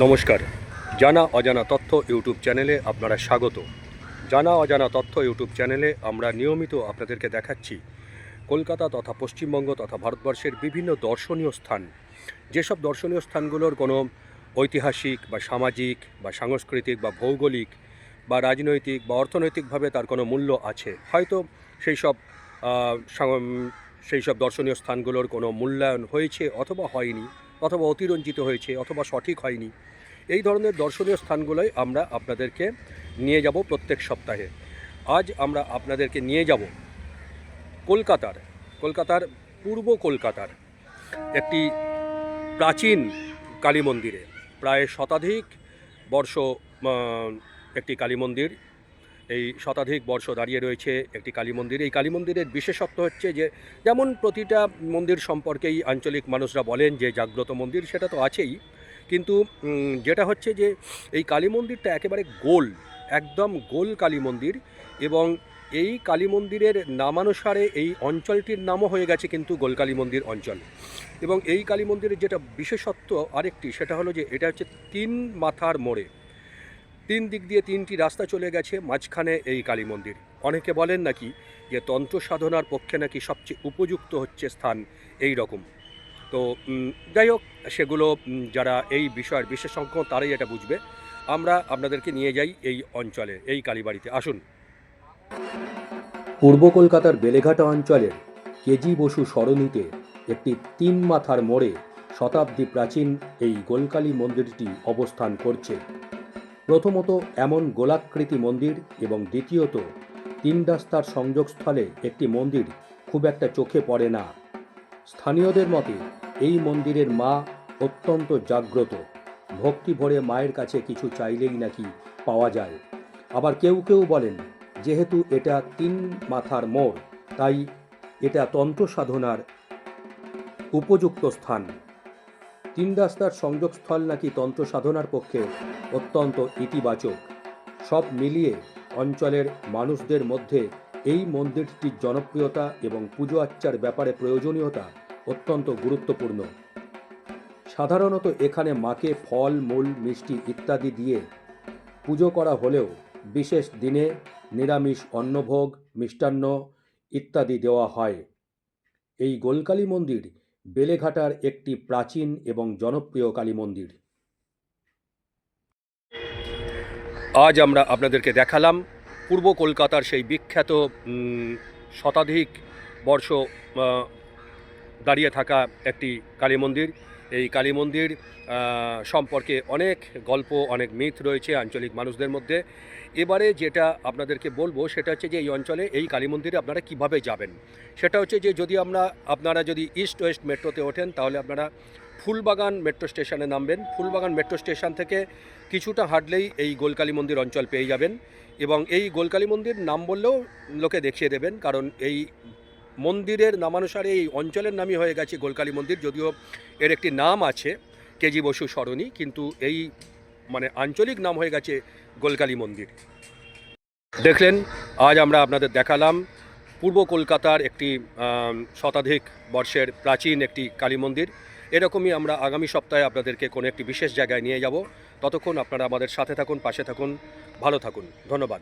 নমস্কার। জানা অজানা তথ্য ইউটিউব চ্যানেলে আপনারা স্বাগত। জানা অজানা তথ্য ইউটিউব চ্যানেলে আমরা নিয়মিত আপনাদেরকে দেখাচ্ছি কলকাতা তথা পশ্চিমবঙ্গ তথা ভারতবর্ষের বিভিন্ন দর্শনীয় স্থান। যেসব দর্শনীয় স্থানগুলোর কোনো ঐতিহাসিক বা সামাজিক বা সাংস্কৃতিক বা ভৌগোলিক বা রাজনৈতিক বা অর্থনৈতিকভাবে তার কোনো মূল্য আছে। হয়তো সেই সব সেই সব দর্শনীয় স্থানগুলোর কোনো মূল্যায়ন হয়েছে অথবা হয়নি। অথবা অতিরঞ্জিত হয়েছে অথবা সঠিক হয়নি। এই ধরনের দর্শনীয় স্থানগুলোই আমরা আপনাদেরকে নিয়ে যাব প্রত্যেক সপ্তাহে। আজ আমরা আপনাদেরকে নিয়ে যাব কলকাতার কলকাতার পূর্ব কলকাতার একটি প্রাচীন কালী মন্দিরে। প্রায় শতাধিক বর্ষ একটি কালী মন্দির এই শতাধিক বর্ষ দাঁড়িয়ে রয়েছে একটি কালী মন্দির। এই কালী মন্দিরের বিশেষত্ব হচ্ছে যে, যেমন প্রতিটা মন্দির সম্পর্কেই আঞ্চলিক মানুষরা বলেন যে, জাগ্রত মন্দির সেটা তো আছেই। কিন্তু যেটা হচ্ছে যে, এই কালী মন্দিরটা একেবারে গোল, একদম গোল কালী মন্দির এবং এই কালী মন্দিরের নামানুসারে এই অঞ্চলটির নামও হয়ে গেছে কিন্তু গোলকালী মন্দির অঞ্চল। এবং এই কালী মন্দিরের যেটা বিশেষত্ব আরেকটি, সেটা হলো যে, এটা হচ্ছে তিন মাথার মোড়ে। তিন দিক দিয়ে তিনটি রাস্তা চলে গেছে মাঝখানে এই কালী মন্দির। অনেকে বলেন নাকি যে তন্ত্র সাধনার পক্ষে নাকি সবচেয়ে উপযুক্ত হচ্ছে স্থান এই রকম। তো যাই হোক, সেগুলো যারা এই বিষয়ের বিশেষজ্ঞ তারাই এটা বুঝবে। আমরা আপনাদেরকে নিয়ে যাই এই অঞ্চলে, এই কালীবাড়িতে। আসুন। পূর্ব কলকাতার বেলেঘাটা অঞ্চলের কেজি বসু সরণিতে একটি তিন মাথার মোড়ে শতাব্দী প্রাচীন এই গোলকালী মন্দিরটি অবস্থান করছে। প্রথমত এমন গোলাকৃতি মন্দির এবং দ্বিতীয়ত তিন রাস্তার সংযোগস্থলে একটি মন্দির খুব একটা চোখে পড়ে না। স্থানীয়দের মতে, এই মন্দিরের মা অত্যন্ত জাগ্রত। ভক্তি ভরে মায়ের কাছে কিছু চাইলেই নাকি পাওয়া যায়। আবার কেউ কেউ বলেন, যেহেতু এটা তিন মাথার মোড়, তাই এটা তন্ত্র সাধনার উপযুক্ত স্থান। তিন রাস্তার সংযোগস্থল নাকি তন্ত্র সাধনার পক্ষে অত্যন্ত ইতিবাচক। সব মিলিয়ে অঞ্চলের মানুষদের মধ্যে এই মন্দিরটির জনপ্রিয়তা এবং পুজো আচ্চার ব্যাপারে প্রয়োজনীয়তা অত্যন্ত গুরুত্বপূর্ণ। সাধারণত এখানে মাকে ফল, মূল, মিষ্টি ইত্যাদি দিয়ে পুজো করা হলেও বিশেষ দিনে নিরামিষ অন্নভোগ, মিষ্টান্ন ইত্যাদি দেওয়া হয়। এই গোলকালী মন্দির বেলেঘাটার একটি প্রাচীন এবং জনপ্রিয় কালী মন্দির। আজ আমরা আপনাদেরকে দেখালাম পূর্ব কলকাতার সেই বিখ্যাত শতাধিক বর্ষ দাঁড়িয়ে থাকা একটি কালী মন্দির। এই কালী মন্দির সম্পর্কে অনেক গল্প, অনেক মিথ রয়েছে আঞ্চলিক মানুষদের মধ্যে। এবারে যেটা আপনাদেরকে বলব সেটা হচ্ছে যে এই অঞ্চলে এই কালী মন্দিরে আপনারা কীভাবে যাবেন? সেটা হচ্ছে যে যদি আমরা, আপনারা যদি ইস্ট ওয়েস্ট মেট্রোতে ওঠেন, তাহলে আপনারা ফুলবাগান মেট্রো স্টেশনে নামবেন। ফুলবাগান মেট্রো স্টেশন থেকে কিছুটা হাঁটলেই এই গোলকালী মন্দির অঞ্চল পেয়ে যাবেন এবং এই গোলকালী মন্দির নাম বললেও লোকে দেখিয়ে দেবেন, কারণ এই মন্দিরের নামানুসারে এই অঞ্চলের নামই হয়ে গেছে গোলকালী মন্দির, যদিও এর একটি নাম আছে কেজি বসু সরণি, কিন্তু এই মানে আঞ্চলিক নাম হয়ে গেছে গোলকালী মন্দির। দেখলেন, আজ আমরা আপনাদের দেখালাম পূর্ব কলকাতার একটি শতাধিক বর্ষের প্রাচীন একটি কালী মন্দির। এরকমই আমরা আগামী সপ্তাহে আপনাদেরকে কোনো একটি বিশেষ জায়গায় নিয়ে যাব। ততক্ষণ আপনারা আমাদের সাথে থাকুন, পাশে থাকুন, ভালো থাকুন। ধন্যবাদ।